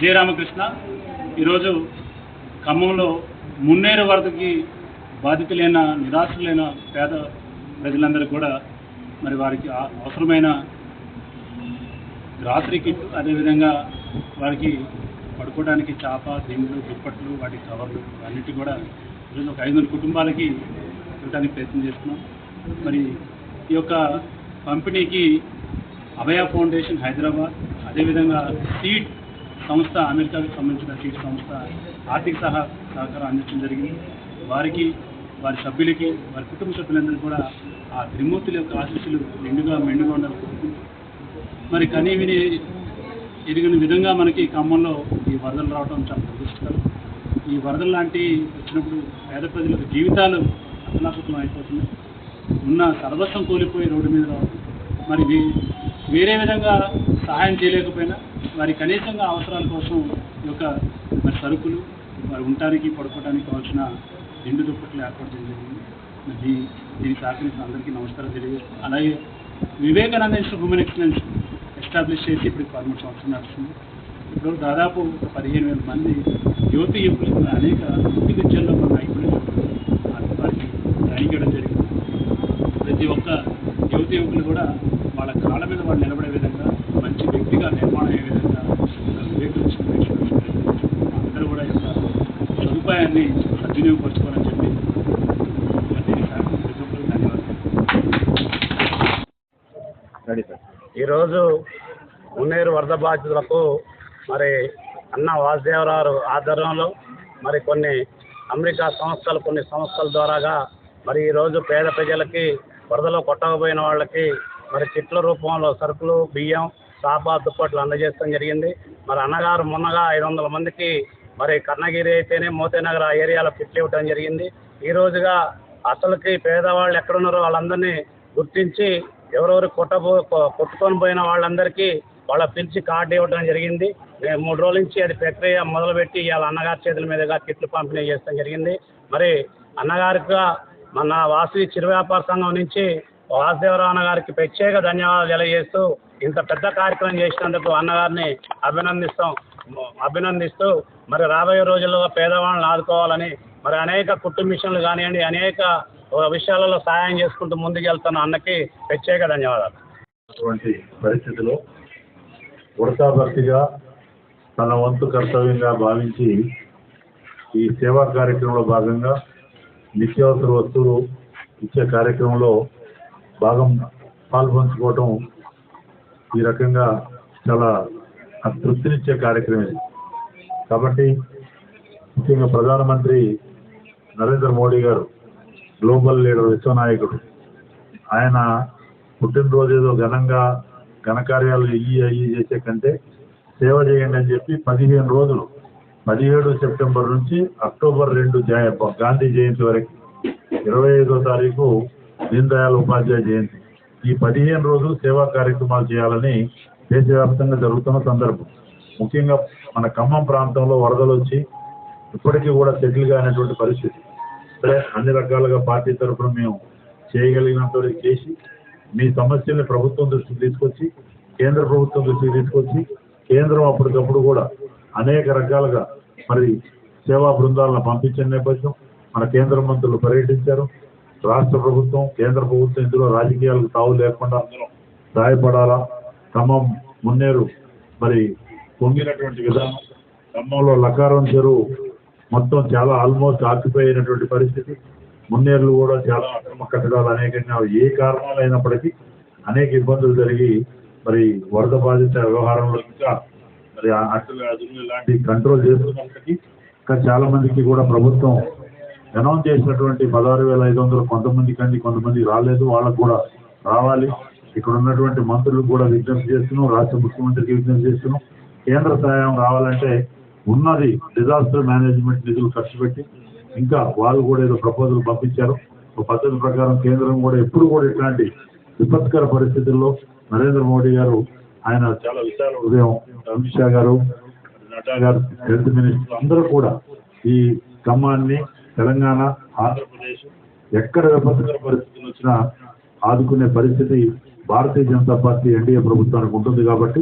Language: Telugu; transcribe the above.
జయరామకృష్ణ ఈరోజు ఖమ్మంలో మున్నేరు వరదకి బాధితులైన నిరాశలైన పేద ప్రజలందరూ కూడా మరి వారికి అవసరమైన గ్రాసరీ కిట్ అదేవిధంగా వారికి పడుకోవడానికి చేప దిండ్లు దుప్పట్లు వాటి కవర్లు అన్నిటి కూడా ఈరోజు ఒక ఐదు కుటుంబాలకి ఇవ్వడానికి ప్రయత్నం చేస్తున్నాం. మరి ఈ యొక్క పంపిణీకి అభయ ఫౌండేషన్ హైదరాబాద్ అదేవిధంగా సీడ్ సంస్థ అమెరికాకు సంబంధించిన చీఫ్ సంస్థ ఆర్థిక సహా సహకారం అందించడం జరిగింది. వారికి వారి సభ్యులకి వారి కుటుంబ సభ్యులందరూ కూడా ఆ త్రిమూర్తుల యొక్క ఆశీస్సులు నిండుగా మెండుగా ఉండాలని మరి కనీ విని ఎరిగిన విధంగా మనకి ఖమ్మంలో ఈ వరదలు రావడం చాలా దురదృష్టకరం. ఈ వరదలు లాంటి వచ్చినప్పుడు పేద ప్రజలకు జీవితాలు అతలాకుతం అయిపోతున్నాయి. ఉన్న సర్వస్వం కోల్పోయి రోడ్డు మీద రావడం మరి వేరే విధంగా సహాయం చేయలేకపోయినా వారి కనీసంగా అవసరాల కోసం ఈ యొక్క మరి సరుకులు వారు ఉండటానికి పడుకోవడానికి కావాల్సిన ఎండు దుప్పట్లు ఏర్పాటు చేయడం జరిగింది. మరి దీనికి సహకరించిన అందరికీ నమస్కారం తెలియజేస్తాను అలాగే వివేకానంద హ్యూమన్ ఎక్సలెన్స్ ఎస్టాబ్లిష్ చేసి ఇప్పుడు పదమూడు సంవత్సరం నడుస్తుంది. ఇప్పుడు దాదాపు ఒక పదిహేను వేల మంది యువతి యువకులకు అనేక వృత్తి విద్యల్లో ఉన్న నైపుణ్యం వారికి ట్రైనింగ్ ఇవ్వడం జరిగింది. ప్రతి ఒక్క యువతి యువకులు కూడా వాళ్ళ కాళ్ళ మీద వాళ్ళు నిలబడే విధంగా మంచి వ్యక్తిగా నిర్మాణం అయ్యే విధంగా అందరూ కూడా యొక్క సదుపాయాన్ని సద్వినియోగపరచుకోవాలని చెప్పి ఈరోజు మున్నేరు వరద బాధితులకు మరి అన్న వాసుదేవరావు ఆధ్వర్యంలో మరి కొన్ని అమెరికా సంస్థలు కొన్ని సంస్థల ద్వారాగా మరి ఈరోజు పేద ప్రజలకి వరదలో కొట్టకపోయిన వాళ్ళకి మరి కిట్ల రూపంలో సరుకులు బియ్యం చాప దుప్పట్లు అందజేయడం జరిగింది. మరి అన్నగారు మొన్నగా ఐదు వందల మందికి మరి కర్ణగిరి అయితేనే మోతేనగర్ ఆ ఏరియాలో కిట్లు ఇవ్వడం జరిగింది. ఈ రోజుగా అసలుకి పేదవాళ్ళు ఎక్కడున్నారో వాళ్ళందరినీ గుర్తించి ఎవరెవరు కొట్టబో కొట్టుకొని పోయిన వాళ్ళందరికీ వాళ్ళ పిలిచి కార్డు ఇవ్వడం జరిగింది. మేము మూడు రోజుల నుంచి అది ప్రక్రియ మొదలుపెట్టి ఇవాళ అన్నగారి చేతుల మీదుగా కిట్లు పంపిణీ చేయడం జరిగింది. మరి అన్నగారికి మన వాసవి చిరు వ్యాపార సంఘం నుంచి వాసుదేవరావు అన్నగారికి ప్రత్యేక ధన్యవాదాలు తెలియజేస్తూ ఇంత పెద్ద కార్యక్రమం చేసినందుకు అన్నగారిని అభినందిస్తాం. అభినందిస్తూ మరి రాబోయే రోజుల్లో పేదవాళ్ళని ఆదుకోవాలని మరి అనేక కుటుంబ మిషన్లు కానివ్వండి అనేక విషయాలలో సహాయం చేసుకుంటూ ముందుకెళ్తున్న అన్నకి ప్రత్యేక ధన్యవాదాలు. అటువంటి పరిస్థితిలో ఉడతాభక్తిగా తన వంతు కర్తవ్యంగా భావించి ఈ సేవా కార్యక్రమంలో భాగంగా నిత్యావసర వస్తువులు ఇచ్చే కార్యక్రమంలో భాగం పాల్పంచుకోవటం ఈ రకంగా చాలా తృప్తినిచ్చే కార్యక్రమం. కాబట్టి ముఖ్యంగా ప్రధానమంత్రి నరేంద్ర మోడీ గారు గ్లోబల్ లీడర్ విశ్వనాయకుడు. ఆయన పుట్టినరోజు ఏదో ఘనంగా ఘనకార్యాలు ఇయ్యి అయ్యి చేసే కంటే సేవ చేయండి అని చెప్పి పదిహేను రోజులు పదిహేడు సెప్టెంబర్ నుంచి అక్టోబర్ రెండు జయ గాంధీ జయంతి వరకు ఇరవై ఐదో తారీఖు దీన్ దయాళ్ ఉపాధ్యాయ జయంతి. ఈ పదిహేను రోజులు సేవా కార్యక్రమాలు చేయాలని దేశవ్యాప్తంగా జరుగుతున్న సందర్భం. ముఖ్యంగా మన ఖమ్మం ప్రాంతంలో వరదలు వచ్చి ఇప్పటికీ కూడా సెటిల్ కానటువంటి పరిస్థితి. సరే అన్ని రకాలుగా పార్టీ తరఫున మేము చేయగలిగినంత వరకు చేసి మీ సమస్యల్ని ప్రభుత్వం దృష్టికి తీసుకొచ్చి కేంద్ర ప్రభుత్వం దృష్టికి తీసుకొచ్చి కేంద్రం అప్పటికప్పుడు కూడా అనేక రకాలుగా మరి సేవా బృందాలను పంపించిన నేపథ్యం మన కేంద్ర మంత్రులు పర్యటించారు. రాష్ట్ర ప్రభుత్వం కేంద్ర ప్రభుత్వం ఇందులో రాజకీయాలకు తావు లేకుండా అందరం సహాయపడాలా? ఖమ్మం మున్నేరు మరి పొంగినటువంటి విధానం ఖమ్మంలో లకారం చెరువు మొత్తం చాలా ఆల్మోస్ట్ ఆక్యుపై అయినటువంటి పరిస్థితి. మున్నేర్లు కూడా చాలా అక్రమ కట్టడాలు అనేకంగా ఏ కారణాలు అయినప్పటికీ అనేక ఇబ్బందులు జరిగి మరి వరద బాధిత వ్యవహారంలో ఇంకా మరి ఆ అదులు ఇలాంటి కంట్రోల్ చేస్తున్నప్పటికీ ఇంకా చాలా మందికి కూడా ప్రభుత్వం అనౌన్స్ చేసినటువంటి పదహారు వేల ఐదు వందలు కొంతమంది కంటే కొంతమంది రాలేదు. వాళ్ళకు కూడా రావాలి. ఇక్కడ ఉన్నటువంటి మంత్రులకు కూడా విజ్ఞప్తి చేస్తున్నాం. రాష్ట్ర ముఖ్యమంత్రికి విజ్ఞప్తి చేస్తున్నాం. కేంద్ర సహాయం రావాలంటే ఉన్నది డిజాస్టర్ మేనేజ్మెంట్ నిధులు ఖర్చు పెట్టి. ఇంకా వాళ్ళు కూడా ఏదో ప్రపోజల్ పంపించారు. ఒక పద్ధతి ప్రకారం కేంద్రం కూడా ఎప్పుడు కూడా ఇట్లాంటి విపత్కర పరిస్థితుల్లో నరేంద్ర మోడీ గారు ఆయన చాలా విశాల హృదయం. అమిత్ షా గారు నడ్డా గారు హెల్త్ మినిస్టర్ అందరూ కూడా ఈ క్రమాన్ని తెలంగాణ ఆంధ్రప్రదేశ్ ఎక్కడ విపత్కర పరిస్థితులు వచ్చినా ఆదుకునే పరిస్థితి భారతీయ జనతా పార్టీ ఎన్డీఏ ప్రభుత్వానికి ఉంటుంది కాబట్టి